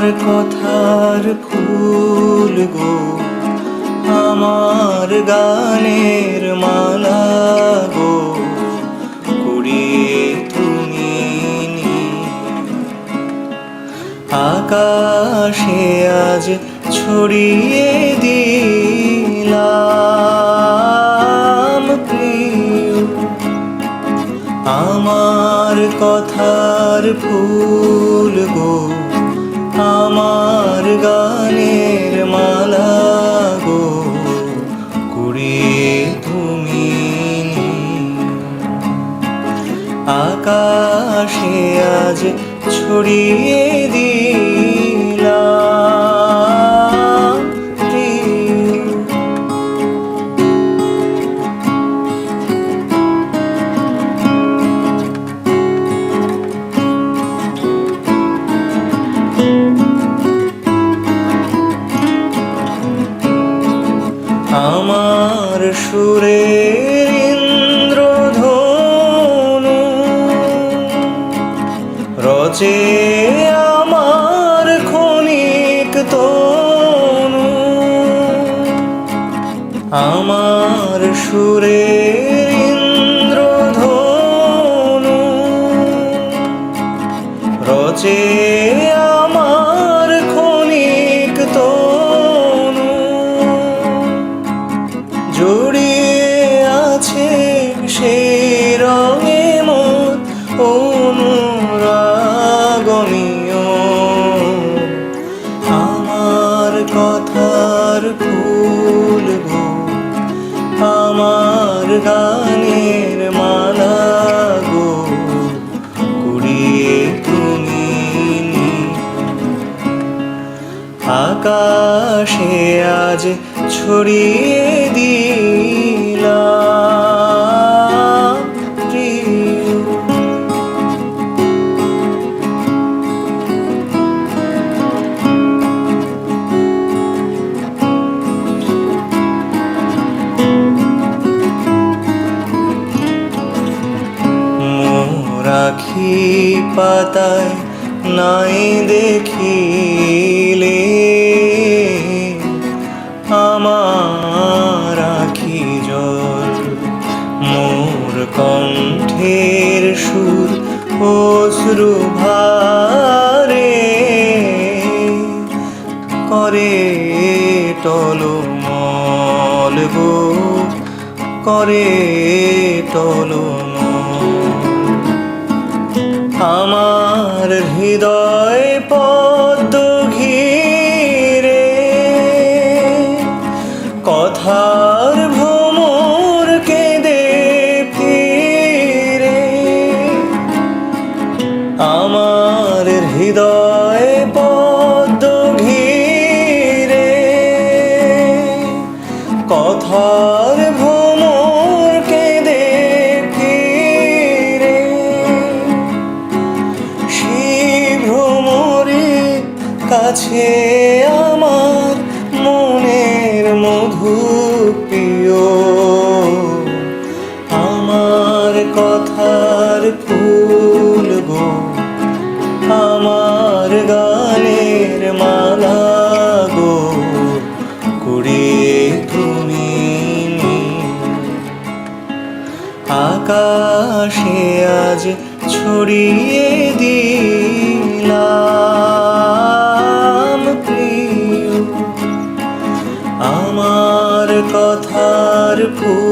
আমার কথার ফুল গো, আমার গানের মালা গো। কুড়িয়ে তুমি আকাশে আজ ছড়িয়ে দিলাম আমার কথার ফুল গো আমার গানের মালা গো কুড়িয়ে তুমি আকাশে আজ ছড়িয়ে দিলাম সুরের ইন্দ্রধনু রচে আমার ক্ষণিক তনু। আমার সুরের ইন্দ্রধনু রচে আমার জড়িয়ে আছে রঙে মত আমার কথার ফুল আমার তুমি আকাশে আজ ছড়িয়ে দিলাম পাতায় নাই দেখিলে। আমার আখি জল মোর কণ্ঠের সুর অশ্রু ভারে করে টলমল গো, করে টলমল হৃদয় পদ্ম ঘিরে কথার ভ্রমর কেঁদে ফিরে। আমার হৃদয় পদ্ম ঘিরে কথার কাছে আমার মনের মধু প্রিয় আমার কথার ফুল গো, আমার গানের মালা গো কুড়িয়ে তুমি আকাশে আজ ছড়িয়ে দিই কথার ফুল